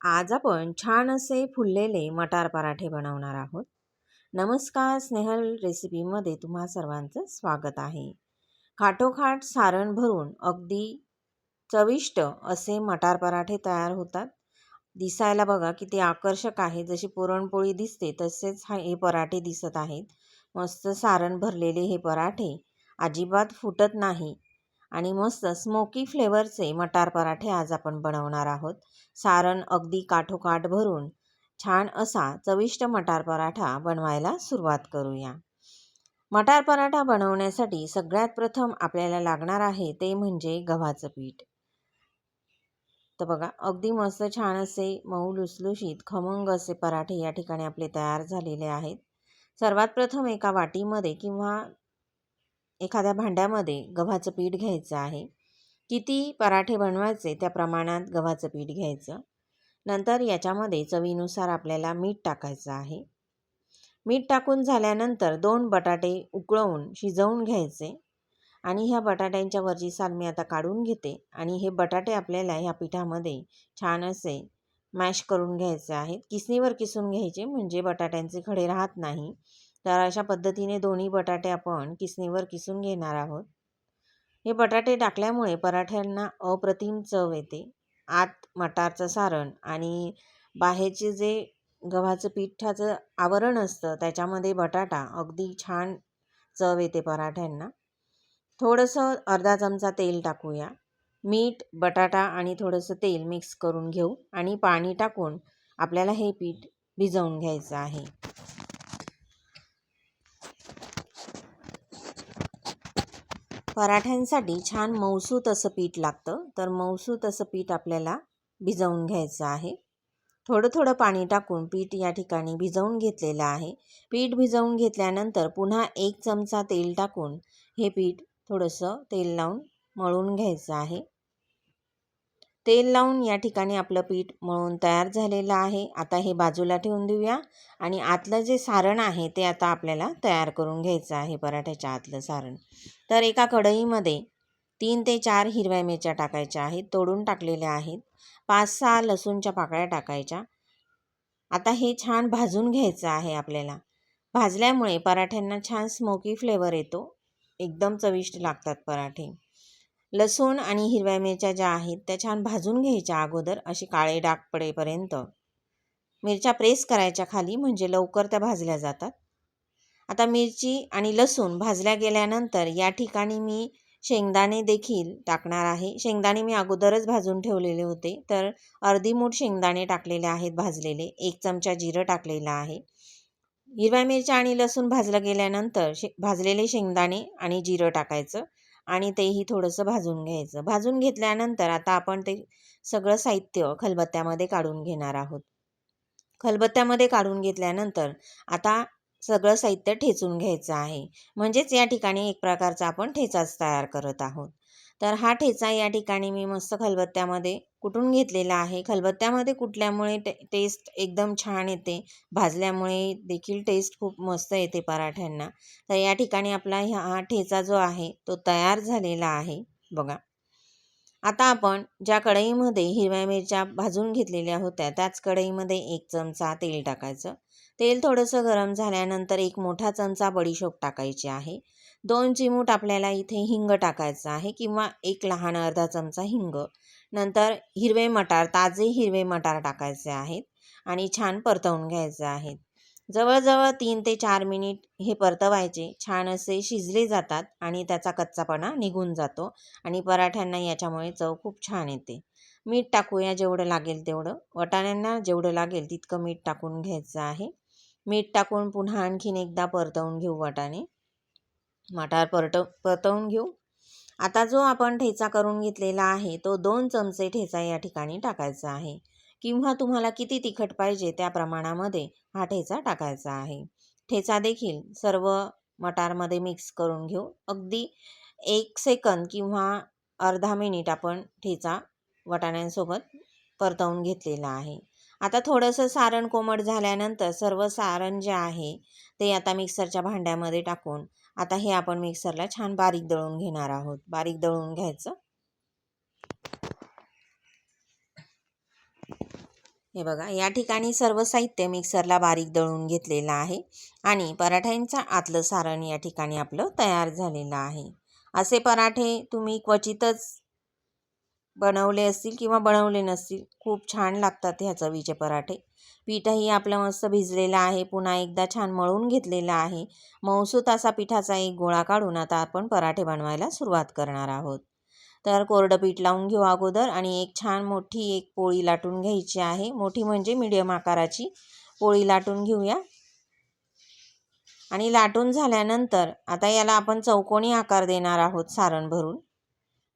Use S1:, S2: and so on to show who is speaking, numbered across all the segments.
S1: आज आपण छान असे फुललेले मटार पराठे बनवणार आहोत. नमस्कार स्नेहल रेसिपीमध्ये तुम्हा सर्वांचं स्वागत आहे. खाटोखाट सारण भरून अगदी चविष्ट असे मटार पराठे तयार होतात. दिसायला बघा किती आकर्षक आहे. जशी पुरणपोळी दिसते तसेच हा हे पराठे दिसत आहेत. मस्त सारण भरलेले हे पराठे अजिबात फुटत नाही. आणि मस्त स्मोकी फ्लेवरचे मटार पराठे आज आपण बनवणार आहोत. सारण अगदी काठोकाठ भरून छान असा चविष्ट मटार पराठा बनवायला सुरुवात करूया. मटार पराठा बनवण्यासाठी सगळ्यात प्रथम आपल्याला लागणार आहे ते म्हणजे गव्हाचं पीठ. तर बघा अगदी मस्त छान असे मऊ लुसलुशीत खमंग असे पराठे या ठिकाणी आपले तयार झालेले आहेत. सर्वात प्रथम एका वाटीमध्ये किंवा एखाद्या भांड्यामध्ये गव्हाचं पीठ घ्यायचं आहे. किती पराठे बनवायचे त्या प्रमाणात गव्हाचं पीठ घ्यायचं. नंतर याच्यामध्ये चवीनुसार आपल्याला मीठ टाकायचं आहे. मीठ टाकून झाल्यानंतर दोन बटाटे उकळवून शिजवून घ्यायचे. आणि ह्या बटाट्यांच्या वरची साल मी आता काढून घेते. आणि हे बटाटे आपल्याला ह्या पिठामध्ये छान असे मॅश करून घ्यायचे आहेत. किसणीवर किसून घ्यायचे म्हणजे बटाट्यांचे खडे राहत नाही. तर अशा पद्धतीने दोन्ही बटाटे आपण किसणीवर किसून घेणार आहोत. हे बटाटे टाकल्यामुळे पराठ्यांना अप्रतिम चव येते. आत मटारचं सारण आणि बाहेरचे जे गव्हाचं पिठाचं आवरण असतं त्याच्यामध्ये बटाटा अगदी छान चव येते पराठ्यांना. थोडंसं अर्धा चमचा तेल टाकूया. मीठ बटाटा आणि थोडंसं तेल मिक्स करून घेऊ आणि पाणी टाकून आपल्याला हे पीठ भिजवून घ्यायचं आहे. पराठ्यांसाठी छान मऊसूत असं पीठ लागतं. तर मऊसूत असं पीठ आपल्याला भिजवून घ्यायचं आहे. थोडं थोडं पाणी टाकून पीठ या ठिकाणी भिजवून घेतलेलं आहे. पीठ भिजवून घेतल्यानंतर पुन्हा एक चमचा तेल टाकून हे पीठ थोडंसं तेल लावून मळून घ्यायचं आहे. तेल लावून या ठिकाणी आपलं पीठ मळून तयार झालेलं आहे. आता हे बाजूला ठेवून देऊया. आणि आतलं जे सारण आहे ते आता आपल्याला तयार करून घ्यायचं आहे पराठ्याच्या आतलं सारण. तर एका कढईमध्ये तीन ते चार हिरव्या मिरच्या टाकायच्या आहेत तोडून टाकलेल्या आहेत. पाच सहा लसूणच्या पाकळ्या टाकायच्या. आता हे छान भाजून घ्यायचं आहे आपल्याला. भाजल्यामुळे पराठ्यांना छान स्मोकी फ्लेवर येतो. एकदम चविष्ट लागतात पराठे. लसूण आणि हिरव्या मिरच्या ज्या आहेत त्या छान भाजून घ्यायच्या अगोदर असे काळे डाग पडेपर्यंत. मिरच्या प्रेस करायच्या खाली म्हणजे लवकर त्या भाजल्या जातात. आता मिरची आणि लसूण भाजल्या गेल्यानंतर या ठिकाणी मी शेंगदाणे देखील टाकणार आहे. शेंगदाणे मी अगोदरच भाजून ठेवलेले होते तर अर्धी मूठ शेंगदाणे टाकलेले आहेत भाजलेले एक चमचा जिरं टाकलेलं आहे. हिरव्या मिरच्या आणि लसूण भाजलं गेल्यानंतर शे भाजलेले शेंगदाणे आणि जिरं टाकायचं. आणि तेही थोडंसं भाजून घ्यायचं. भाजून घेतल्यानंतर आता आपण ते सगळं साहित्य खलबत्त्यामध्ये काढून घेणार आहोत. खलबत्त्यामध्ये काढून घेतल्यानंतर आता सगळं साहित्य ठेचून घ्यायचं आहे. म्हणजेच या ठिकाणी एक प्रकारचा आपण ठेचाच तयार करत आहोत. तर हा ठेचा या ठिकाणी मी मस्त खलबत्त्यामध्ये कुटून घेतलेला आहे. खलबत्त्यामध्ये कुटल्यामुळे टे टेस्ट एकदम छान येते. भाजल्यामुळे देखील टेस्ट खूप मस्त येते पराठ्यांना. तर या ठिकाणी आपला हा ठेचा जो आहे तो तयार झालेला आहे. बघा. आता आपण ज्या कढईमध्ये हिरव्या मिरच्या भाजून घेतलेल्या होत्या त्याच कढईमध्ये एक चमचा तेल टाकायचं. तेल थोडंसं गरम झाल्यानंतर एक मोठा चमचा बडीशोप टाकायची आहे. दोन चिमूट आपल्याला इथे हिंग टाकायचं आहे किंवा एक लहान अर्धा चमचा हिंग. नंतर हिरवे मटार ताजे हिरवे मटार टाकायचे आहेत आणि छान परतवून घ्यायचे आहेत. जवळजवळ तीन ते चार मिनिट हे परतवायचे. छान असे शिजले जातात आणि त्याचा कच्चापणा निघून जातो आणि पराठ्यांना याच्यामुळे चव खूप छान येते. मीठ टाकूया जेवढं लागेल तेवढं. वटाण्यांना जेवढं लागेल तितकं मीठ टाकून घ्यायचं आहे. मीठ टाकून पुन्हा आणखीन एकदा परतवून घेऊ वाटाणे. मटार परट परतवून घेऊ. आता जो आपण ठेचा करून घेतलेला आहे तो दोन चमचे ठेचा या ठिकाणी टाकायचा आहे. किंवा तुम्हाला किती तिखट पाहिजे त्या प्रमाणामध्ये हा ठेचा टाकायचा आहे. ठेचा देखील सर्व मटारमध्ये मिक्स करून घेऊ. अगदी एक सेकंद किंवा अर्धा मिनिट आपण ठेचा वटाण्यांसोबत परतवून घेतलेला आहे. आता थोडंसं सारण कोमट झाल्यानंतर सर्व सारण जे आहे ते आता मिक्सरच्या भांड्यामध्ये टाकून आता हे आपण मिक्सरला छान बारीक दळून घेणार आहोत. बारीक दळून घ्यायचं. हे बघा या ठिकाणी सर्व साहित्य मिक्सरला बारीक दळून घेतलेलं आहे आणि पराठ्यांचं आतलं सारण या ठिकाणी आपलं तयार झालेलं आहे. असे पराठे तुम्ही क्वचितच बनवले असतील किंवा बनवले नसतील खूप छान लागतात ह्या चवीचे पराठे. पीठही आपलं मस्त भिजलेलं आहे पुन्हा एकदा छान मळून घेतलेलं आहे. मऊसूत असा पिठाचा एक गोळा काढून आता आपण पराठे बनवायला सुरुवात करणार आहोत. तर कोरडं पीठ लावून घेऊ अगोदर आणि एक छान मोठी एक पोळी लाटून घ्यायची आहे. मोठी म्हणजे मिडियम आकाराची पोळी लाटून घेऊया. आणि लाटून झाल्यानंतर आता याला आपण चौकोनी आकार देणार आहोत सारण भरून.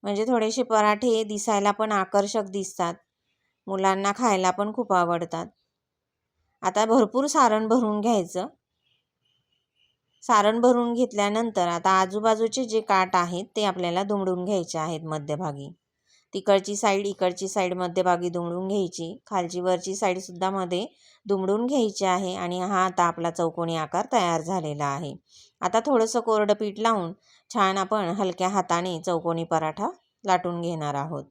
S1: म्हणजे थोडेसे पराठे दिसायला पण आकर्षक दिसतात. मुलांना खायला पण खूप आवडतात. आता भरपूर सारण भरून घ्यायचं. सारण भरून घेतल्यानंतर आता आजूबाजूचे जे काट आहेत ते आपल्याला दुमडून घ्यायचे आहेत मध्यभागी. तिकडची साईड इकडची साईड मध्यभागी दुमडून घ्यायची. खालची वरची साईडसुद्धा मध्ये दुमडून घ्यायची आहे आणि हा आता आपला चौकोनी आकार तयार झालेला आहे. आता थोडंसं कोरडं पीठ लावून छान आपण हलक्या हाताने चौकोनी पराठा लाटून घेणार आहोत.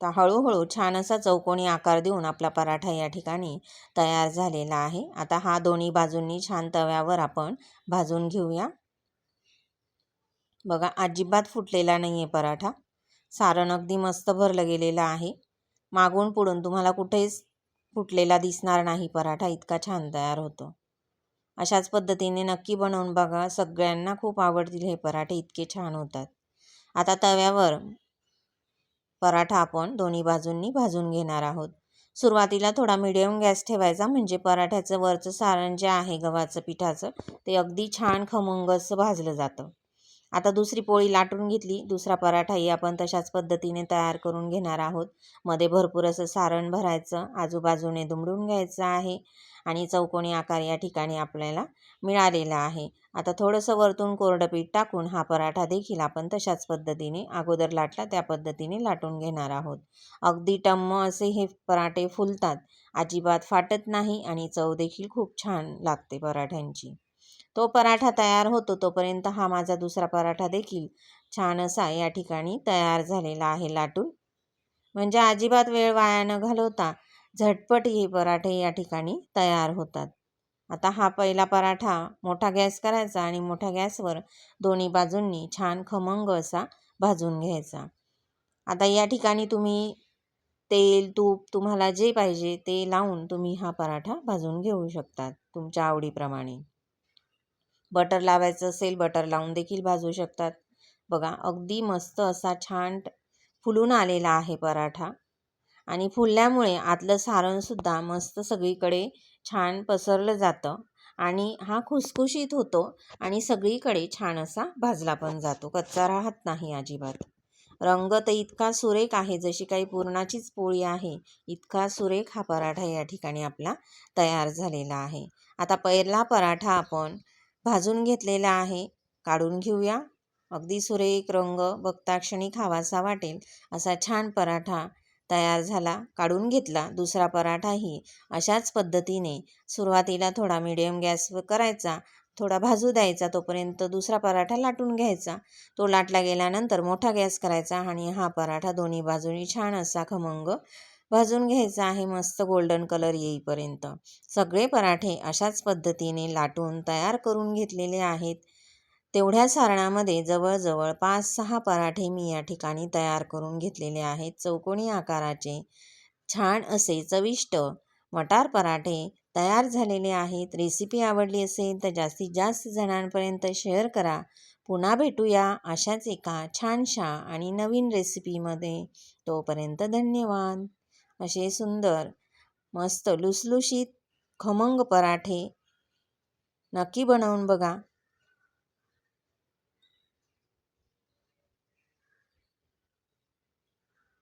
S1: तर हळूहळू छान असा चौकोनी आकार देऊन आपला पराठा या ठिकाणी तयार झालेला आहे. आता हा दोन्ही बाजूंनी छान तव्यावर आपण भाजून घेऊया. बघा अजिबात फुटलेला नाही आहे पराठा. सारण अगदी मस्त भरलं गेलेलं आहे. मागून पुढून तुम्हाला कुठेच फुटलेला दिसणार नाही पराठा इतका छान तयार होतो. अशाच पद्धतीने नक्की बनवून बघा. सगळ्यांना खूप आवडतील हे पराठे इतके छान होतात. आता तव्यावर पराठा आपण दोन्ही बाजूंनी भाजून घेणार आहोत. सुरुवातीला थोडा मिडियम गॅस ठेवायचा म्हणजे पराठ्याचं वरचं सारण जे आहे गव्हाचं पिठाचं ते अगदी छान खमंग असं भाजलं जातं. आता दुसरी पोळी लाटून घेतली. दुसरा पराठाही आपण तशाच पद्धतीने तयार करून घेणार आहोत. मध्ये भरपूर असं सारण भरायचं आजूबाजूने दुमडून घ्यायचं आहे आणि चौकोनी आकार या ठिकाणी आपल्याला मिळालेला आहे. आता थोडंसं वरतून कोरडं पीठ टाकून हा पराठा देखील आपण तशाच पद्धतीने अगोदर लाटला त्या पद्धतीने लाटून घेणार आहोत. अगदी टम्म असे हे पराठे फुलतात. अजिबात फाटत नाही आणि चव देखील खूप छान लागते पराठ्यांची. तो पराठा तयार होतो तोपर्यंत हा माझा दुसरा पराठा देखील छान असा या ठिकाणी तयार झालेला आहे लाटून. म्हणजे अजिबात वेळ वाया न घालवता झटपट हे पराठे या ठिकाणी तयार होतात. आता हा पहिला पराठा मोठा गॅस करायचा आणि मोठ्या गॅसवर दोन्ही बाजूंनी छान खमंग असा भाजून घ्यायचा. आता या ठिकाणी तुम्ही तेल तूप तुम्हाला जे पाहिजे ते लावून तुम्ही हा पराठा भाजून घेऊ शकतात तुमच्या आवडीप्रमाणे. बटर लावायचं असेल बटर लावून देखील भाजू शकतात. बघा अगदी मस्त असा छान फुलून आलेला आहे पराठा. आणि फुलल्यामुळे आतलं सारणसुद्धा मस्त सगळीकडे छान पसरलं जातं आणि हा खुसखुशीत होतो आणि सगळीकडे छान असा भाजला पण जातो. कच्चा राहत नाही अजिबात. रंग तर इतका सुरेख आहे जशी काही पुरणाचीच पोळी आहे इतका सुरेख हा पराठा या ठिकाणी आपला तयार झालेला आहे. आता पहिला पराठा आपण भाजून घेतलेला आहे. काढून घेऊया. अगदी सुरेख रंग बघता क्षणी खावासा वाटेल. असा छान पराठा तयार झाला. काढून घेतला. दुसरा पराठाही अशाच पद्धतीने. सुरुवातीला थोडा मिडियम गॅसवर करायचा. थोडा भाजू द्यायचा. तोपर्यंत दुसरा पराठा लाटून घ्यायचा. तो लाटला गेल्यानंतर मोठा गॅस करायचा आणि हा पराठा दोन्ही बाजूनी छान असा खमंग भाजून घ्यायचा आहे मस्त गोल्डन कलर येईपर्यंत. सगळे पराठे अशाच पद्धतीने लाटून तयार करून घेतलेले आहेत. तेवढ्या सारणामध्ये जवळजवळ पाच सहा पराठे मी या ठिकाणी तयार करून घेतलेले आहेत. चौकोनी आकाराचे छान असे चविष्ट मटार पराठे तयार झालेले आहेत. रेसिपी आवडली असेल तर जास्तीत जास्त जणांपर्यंत शेअर करा. पुन्हा भेटूया अशाच एका छानशा आणि नवीन रेसिपीमध्ये. तोपर्यंत धन्यवाद. असे सुंदर मस्त लुसलुशीत खमंग पराठे नक्की बनवून बघा.